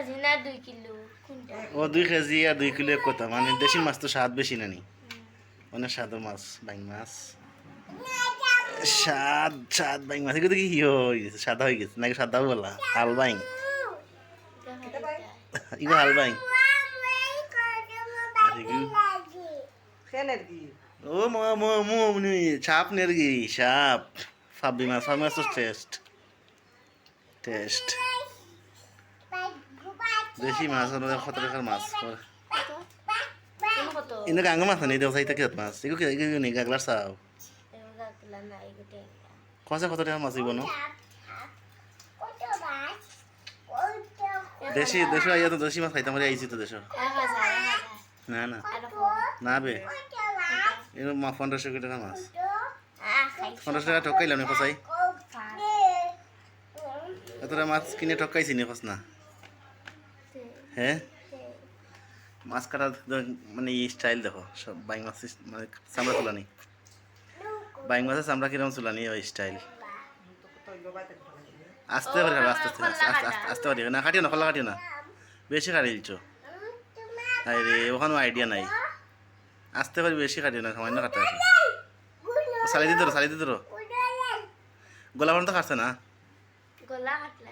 KG না দুই kilo ও দুই কেজি আর দুই কিলো এক কথা। মানে দেশি মাছ তো স্বাদ বেশি নানি অনেক স্বাদও মাছ বাইং মাছ। স্বাদ স্বাদ বাইং মাছ। এগুলো কি হয়ে গেছে? সাদা হয়ে গেছে? নাকি সাদা বলা? হাল বাইং। ইগো হাল বাইং। ও মো মো মো নি ছাপ নেরগি সাপ ফাবি মাছ ফাবি মাছ টেস্ট টেস্ট দেশি মাছ আমাদের কত টাকার মাছ? ইনো গাঙ্গ মাছ নেই দেও সাইতা কিরত মাছ? এগুলো কি এগুলো নেই গাগলার এগুলা না কত টাকার মাছ ইবনো দেশি দেশি আইয়া তো দেশি মাছ খাইতাম রে আইছি তো দেশ। না না। না বে। এনো মা পনেরোশো টাকার মাছ। পনেরোশো টাকা ঠকাইলাম নি কসাই। এতটা মাছ কিনে ঠকাইছি নি কস না। হ্যাঁ? মাছ কাটার দ- মানে এই স্টাইল দেখো সব বাইং মাছ মানে চামড়া চুলানি বাইং মাছের চামড়া কীরকম চুলানি ওই স্টাইল আস্তে করে কাটো আস্তে আস্তে আস্তে আস্তে আস্তে আস্তে না কাটিও না খোলা কাটিও না। বেশি কাটি দিচ্ছ? আরে ওখানে আইডিয়া নাই। আস্তে করে বেশি কাটিও না সামান্য কাটা। আছে সালি দিতে সালি দিতে গোলা তো কাটছে না? গলা কাটলা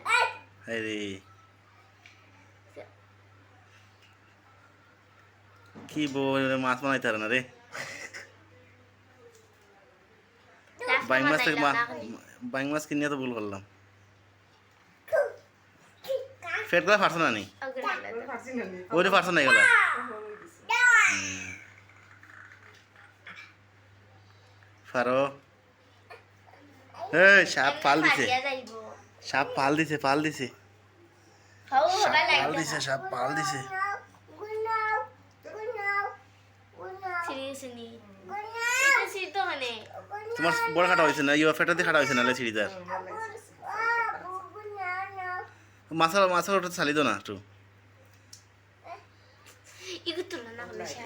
আরে। কি বল মাছ বানাইতে পারে না রে? বাইং মাছ থেকে বাইং মাছ কিনে তো ভুল করলাম। ফেট করে ফাটছে না নি? ওইটা ফাটছে না গেলা ফারো। এই সাপ পাল দিছে। সাপ পাল দিছে পাল দিছে। সাপ পাল দিছে সাপ পাল দিছে। তোমার বড় কাটা হয়েছে না? ইয়া ফেটা দিয়ে কাটা হয়েছে না সিঁড়িদার মাছের মাছের ওটা চালি দো না একটু।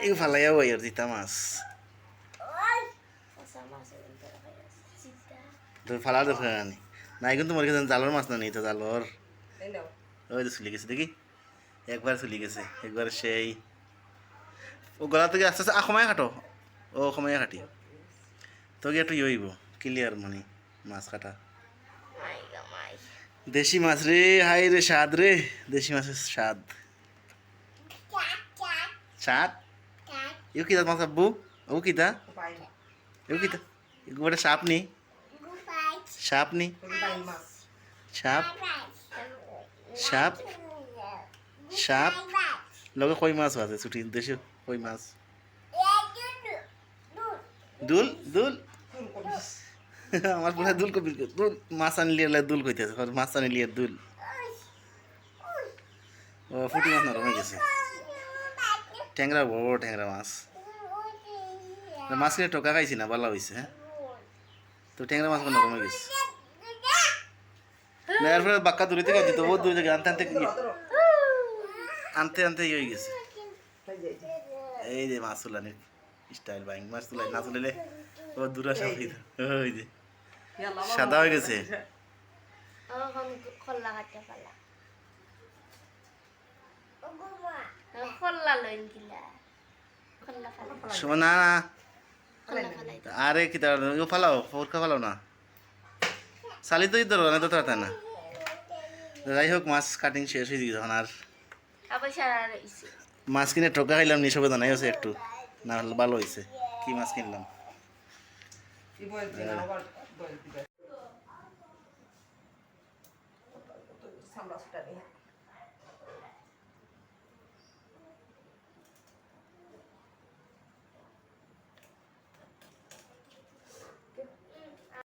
এই ফালাইয়া ওই আর দিতা মাছ। তো ফালা দেখো আনি নাই কিন্তু তোমার কাছে জালর মাছ না নেই তো জালর। ওই তো চলে গেছে দেখি। একবার চলে গেছে একবার সেই। ও গলা থেকে আস্তে আস্তে সময় কাটো। ও সময় কাটি। তোকে একটু ইয়ে হইব ক্লিয়ার মানে মাছ কাটা। দেশি মাছ রে হাই রে, স্বাদ রে। দেশি মাছের স্বাদ। স্বাদ? ইউ কিতা মাছ আব্বু ও কিতা ইউ কিতা গোটা সাপ নি? সাপ নি? সাপ? সাপ? সাপ? লগে কই মাছ আছে? ছুটি দেশে কই মাছ? দুল দুল। আমার পুরা দুল কবি দুল, মাছ আনলি এলে দুল কইতেছে মাছ আনলি আর দুল। ও, ফুটি মাছ নরম হয়ে গেছে। ট্যাংরা, বড় ট্যাংরা মাছ। মাছ কিনে টোকা খাইছি না ভালো হয়েছে হ্যাঁ? তো ট্যাংরা মাছ নরম হয়ে গেছে। না, এরপরে বাক্কা দূরে থেকে দিত বহুত দূরে থেকে আনতে আনতে আনতে আনতে ইয়ে হয়ে গেছে। এই যে মাছ তুলানির স্টাইল বাইং মাছ তুলাই না তুলিলে ও দূরে সাপ হয়ে যায়। ওই যে। সাদা হয়ে গেছে। খোল্লা কাটতে পারলা খোল্লা লইন কিলা খোল্লা ফালা সময় না না। আরে কি ও ফালাও ফোরকা ফালাও না। চালি তো ইতর না তো না। যাই হোক মাছ কাটিং শেষ হয়ে গেছে এখন আর। আবার সারা রয়েছে। মাছ কিনে টকা খাইলাম নি সবে জানাই আছে একটু। না হলে ভালো হয়েছে কি মাছ কিনলাম? কি